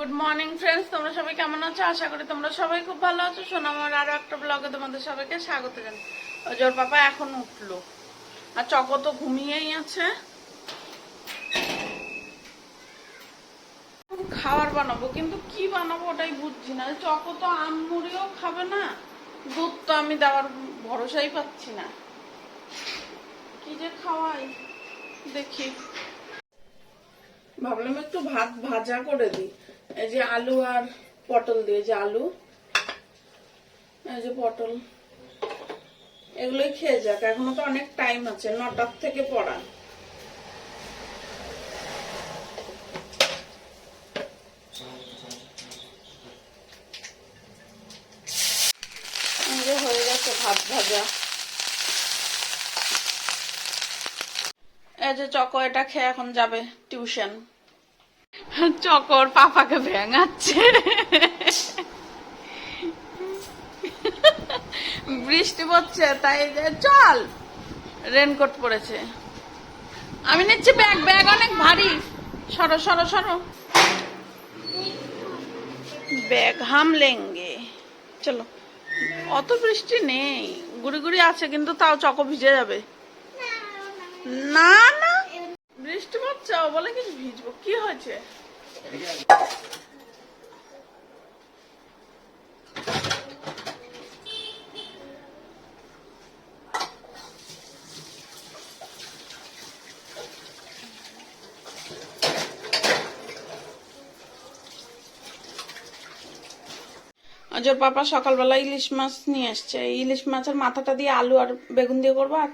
Good morning friends তোমরা সবাই কেমন আছো? আশা করি তোমরা সবাই খুব ভালো আছো। শোনো, আমার আরও একটা ব্লগে তোমাদের সবাইকে স্বাগত জানাই। পাপা এখন উঠল। আর চকো তো ঘুমিয়েই আছে। খাবার বানাবো, কিন্তু কি বানাবো ওটাই বুঝছি না। চকো তো আমমুড়িও খাবে না, দুধ তো আমি দেওয়ার ভরসাই পাচ্ছি না। কি যে খাওয়াই, দেখি। ভাবলাম একটু ভাত ভাজা করে দিই। এই যে আলু আর পটল দিয়ে যে আলু, এই যে পটল, এগুলোই খেয়ে যাক। এখনও তো অনেক টাইম আছে নটার থেকে পড়া। হয়ে গেছে ভাত ভাজা। এই যে চকো এটা খেয়ে এখন যাবে টিউশন। চকর পাপাকে ভেঙাচ্ছে। বৃষ্টি পড়ছে, তাই চল রেনকোট পরেছে আমি নিচ্ছি ব্যাগ ব্যাগ অনেক ভারী। সরো সরো সরো। ব্যাগ হাম লেঙ্গে। চলো। অত বৃষ্টি নেই। গুড়ি গুড়ি আছে, কিন্তু তাও চকো ভিজে যাবে। না না। বৃষ্টি পড়ছে বলে কিছু ভিজবো? কি হয়েছে? আজ ওর পাপা সকালবেলা ইলিশ মাছ নিয়ে এই ইলিশ মাছের মাথাটা দিয়ে আলু আর বেগুন দিয়ে করব আর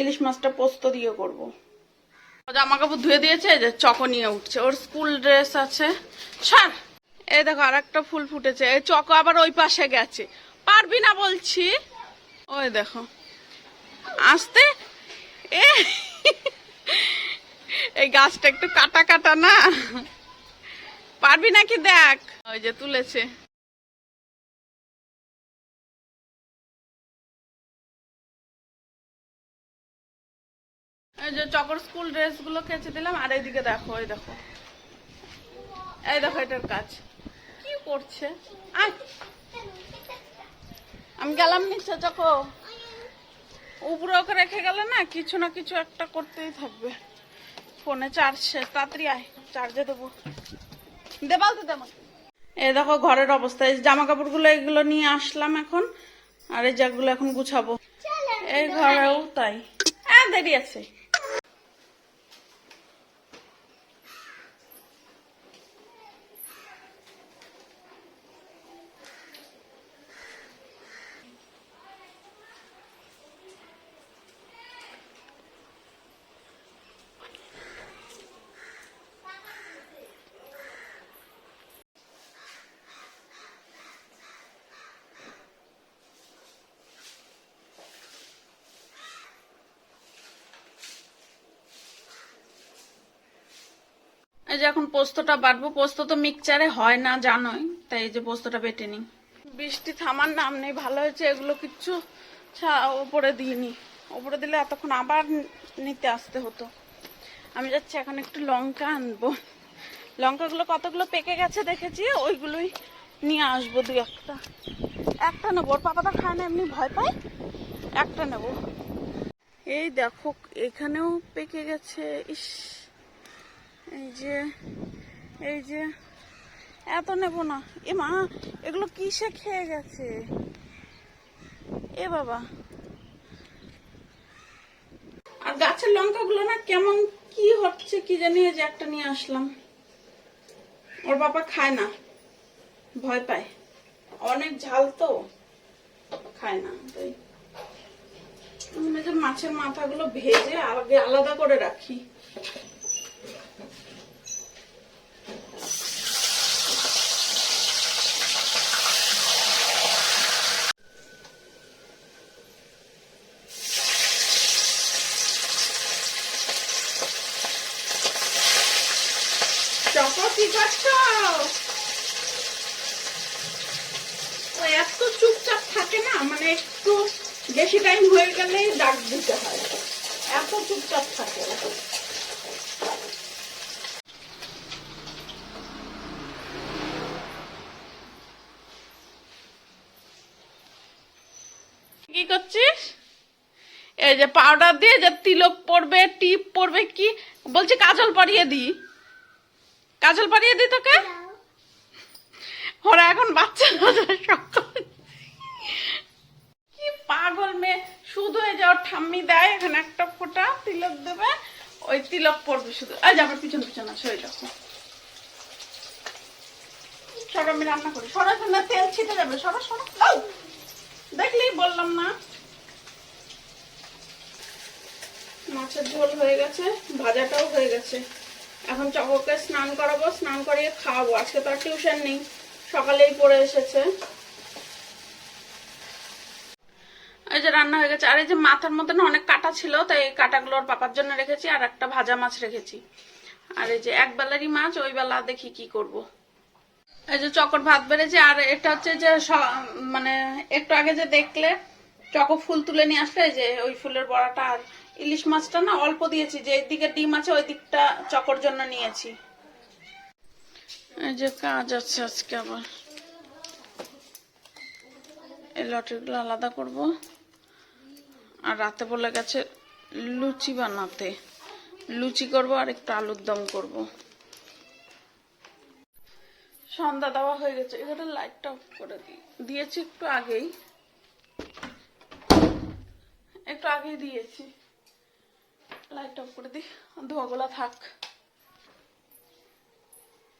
ইলিশ মাছটা পোস্ত দিয়ে করব। জামা কাপড় ধুয়ে দিয়েছে যে চকো নিয়ে উঠছে। ওর স্কুল ড্রেস আছে। ছাড়। এই দেখো আর একটা ফুল ফুটেছে। এই চকো আবার ওই পাশে গেছে। পারবি না বলছি? ওই দেখো। আসতে। এই গাছটা একটু কাটা কাটা না। পারবি নাকি দেখ? ওই যে তুলেছে। যে চকর স্কুল ড্রেসগুলো কেচে দিলাম, আর এইদিকে দেখো, এই দেখো। এই দেখো, এটার কাজ। কি করছে? আমি গেলাম নিচে চকো উপরে ওকে রেখে গেলে না কিছু না কিছু একটা করতেই থাকবে। ফোনে চার্জ শেষ। তাড়াতাড়ি আয় চার্জে দেবো। দেবাল তো দেবো এই দেখো, ঘরের অবস্থা। এই জামা কাপড়গুলো এগুলো নিয়ে আসলাম এখন। আর এই জাগুলো এখন গুছাবো। এই ঘরেও তাই। হ্যাঁ দেরি আছে এই যে এখন পোস্তটা বাটবো, পোস্ত তো মিক্সচারে হয় না, জানোই। তাই এই যে পোস্তটা বেটে নিই। বৃষ্টি থামার নাম নেই, ভালো হয়েছে এগুলো কিচ্ছু ওপরে দিইনি। ওপরে দিলে এতক্ষণ আবার নিতে আসতে হতো। আমি যাচ্ছি এখন একটু লঙ্কা আনব। লঙ্কাগুলো কতগুলো পেকে গেছে দেখেছি, ওইগুলোই নিয়ে আসব দুই একটা। একটা নেব, ওর পাপাটা খায় না, এমনি ভয় পায়। একটা নেব। এই দেখো, এখানেও পেকে গেছে, ইস। এই যে এই যে, এত নেব না। এ মা, এগুলো কিসে খেয়ে গেছে? এ বাবা। আর গাছের লঙ্কাগুলো না কেমন, কি হচ্ছে কি জানি যে একটা নিয়ে আসলাম। ওর বাবা খায় না, ভয় পায়। অনেক ঝাল তো, খায় না। তাই মাছের মাথাগুলো ভেজে আলাদা করে রাখি। চকো কি করছ? এত চুপচাপ থাকে না মানে একটু বেশি টাইম হয়ে গেলে ডাক দিতে হয়। এত চুপচাপ থাকে কি করছিস? এই যে পাউডার দিয়ে যে তিলক পড়বে টিপ পড়বে কি? বলছে, কাজল পরিয়ে দিই। কাজল পরিয়ে দি তোকে? ওরা এখন বাচ্চা শখ কি পাগল মেয়ে। শুধু এই যে ওর ঠাম্মি দেয়, এখানে একটা ফোঁটা তিলক দেবে, ওই তিলক পড়বে শুধু। যে আমার পিছন পিছন আসো এই দেখো। সরো, আমি রান্না করি। সরো, এখানে তেল ছিটে যাবে। সরো সরো। আউ! দেখলি বললাম না। মাছের ঝোল হয়ে গেছে, ভাজাটাও হয়ে গেছে। এখন চককে স্নান করাবো, স্নান করিয়ে খাওয়াবো। আজকে তো আর টিউশন নেই, সকালেই পড়ে এসেছে। এই যে রান্না হয়ে গেছে। আর এই যে মাথার মধ্যে না অনেক কাটা ছিল, তাই এই কাটাগুলো ওর পাপার জন্য রেখেছি, আর একটা ভাজা মাছ রেখেছি। আর এই যে এক বেলারই মাছ, ওই বেলা দেখি কি করব। এই যে চকর ভাত বেড়েছে, আর এটা হচ্ছে যে মানে একটু আগে যে দেখলে চকো ফুল তুলে নিয়ে আসলে যে ওই ফুলের বড়াটা আর ইলিশ মাছটা না অল্প দিয়েছি, যে দিকে ডিম আছে ওই দিকটা চকর জন্য নিয়েছি। এই যে কাজ আছে আজকে আবার। এই লটিগুলো আলাদা করব। আর রাতে বলে গেছে লুচি বানাতে। লুচি করব আর একটু আলুর দম করব। সন্ধ্যা দেওয়া হয়ে গেছে। এখানে লাইটটা অফ করে দিই। দিয়েছি একটু আগেই। একটু আগেই দিয়েছি। লাইট অফ করে দিই। ধোয়াগুলা থাক।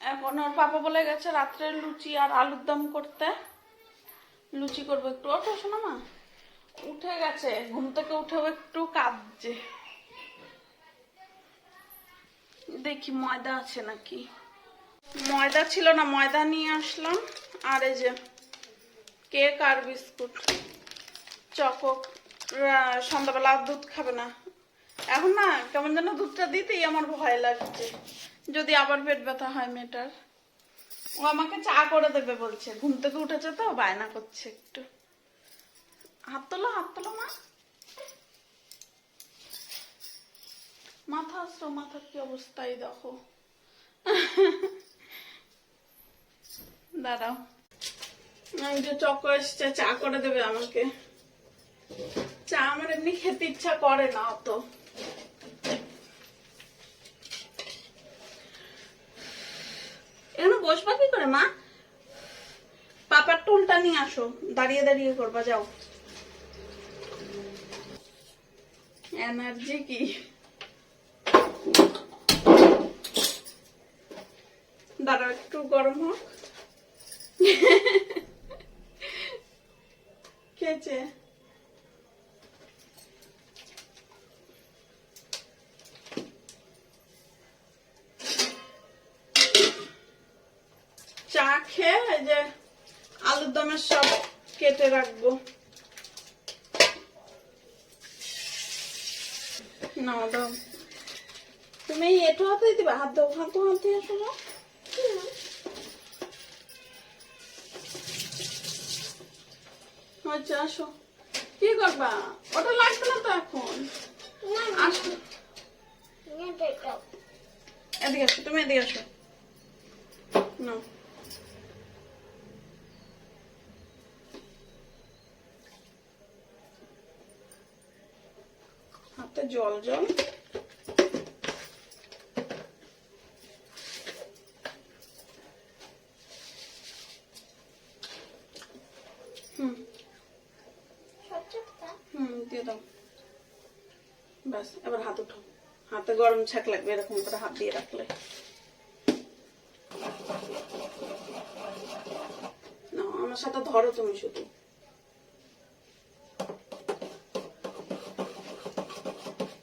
এখন ওর পাপা বলে গেছে রাত্রে লুচি আর আলুর দম করতে। লুচি করব একটু। ওঠো, শোনো মা। উঠে গেছে। ঘুম থেকে উঠেও একটু কাঁদছে। দেখি ময়দা আছে নাকি। ময়দা ছিল না, ময়দা নিয়ে আসলাম। আর এই যে কেক আর বিস্কুট। চকক। রা- সন্ধ্যাবেলা আর দুধ খাবে না। এখন না, কেমন যেন দুধটা দিতেই আমার ভয় লাগছে। যদি আবার পেট ব্যথা হয় মেয়েটার। ও আমাকে চা করে দেবে বলছে। ঘুম থেকে উঠেছে তো, বায়না করছে একটু। হাত তোলো হাত তোলো, মা। মাথা আসলো মাথার কি অবস্থায় দেখো। দাঁড়াও। যে চক্র এসছে, চা করে দেবে আমাকে। চা আমার এমনি খেতে ইচ্ছা করে না অত। এখানে বসবা কি করে, মা? পাপার টুলটা নিয়ে আসো, দাঁড়িয়ে দাঁড়িয়ে করবা, যাও। এনার্জি কি? দাঁড়াও, একটু গরম হোক। খেয়েছে চা খেয়ে এই যে আলুর সব কেটে রাখব। না দাও তুমি এটো হাতে দিবা? হাত দাও হাত হাত দিয়ে আসো আচ্ছা আসো। কি করবা? ওটা লাগবে না তো এখন? আসো। এদিকে আসো তুমি এদিকে আসো। না। জল জল। ব্যাস, এবার হাত উঠো হাতে গরম ছাক লাগবে, এরকম করে হাত দিয়ে রাখলে। না আমার সাথে ধরো তুমি শুধু।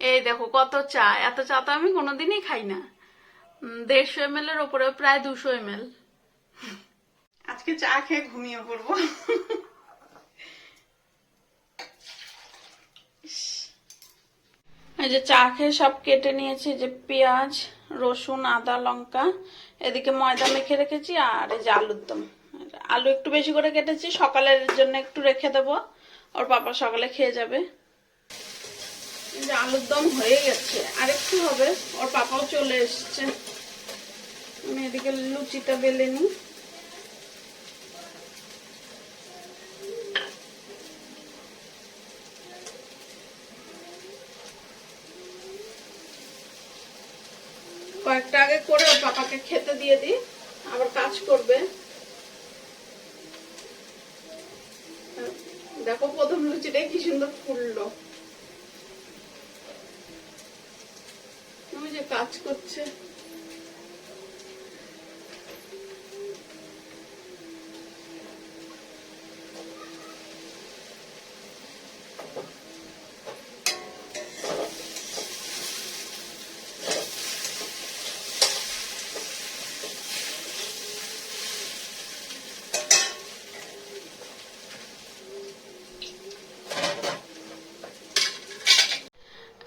এই দেখো কত চা এত চা তো আমি কোনোদিনই খাই না। দেড়শো এম এল এর ওপরে প্রায় দুশো এম এল আজকে চা খেয়ে ঘুমিয়ে পড়ব। এই যে চা খেয়ে সব কেটে নিয়েছি যে পেঁয়াজ রসুন আদা লঙ্কা এদিকে ময়দা মেখে রেখেছি আর এই যে আলুর দম। আলু একটু বেশি করে কেটেছি সকালের জন্য একটু রেখে দেবো ওর পাপা সকালে খেয়ে যাবে। যে আলুর দম হয়ে গেছে। হবে, ওর পাপাও চলে এসছে। আমি এদিকে লুচিটা বেলে কয়েকটা আগে করে ওর পাপাকে খেতে দিয়ে দিই, আবার কাজ করবে। দেখো প্রথম লুচিটাই কি সুন্দর ফুললো ওই যে কাজ করছে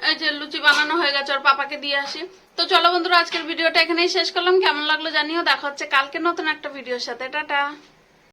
এই যে লুচি হয়ে পাপাকে দিয়ে আসি। তো চলো বন্ধুরা, আজকের ভিডিওটা এখানেই শেষ করলাম। কেমন লাগল জানিও। দেখা হচ্ছে কালকে নতুন একটা ভিডিওর সাথে। টাটা।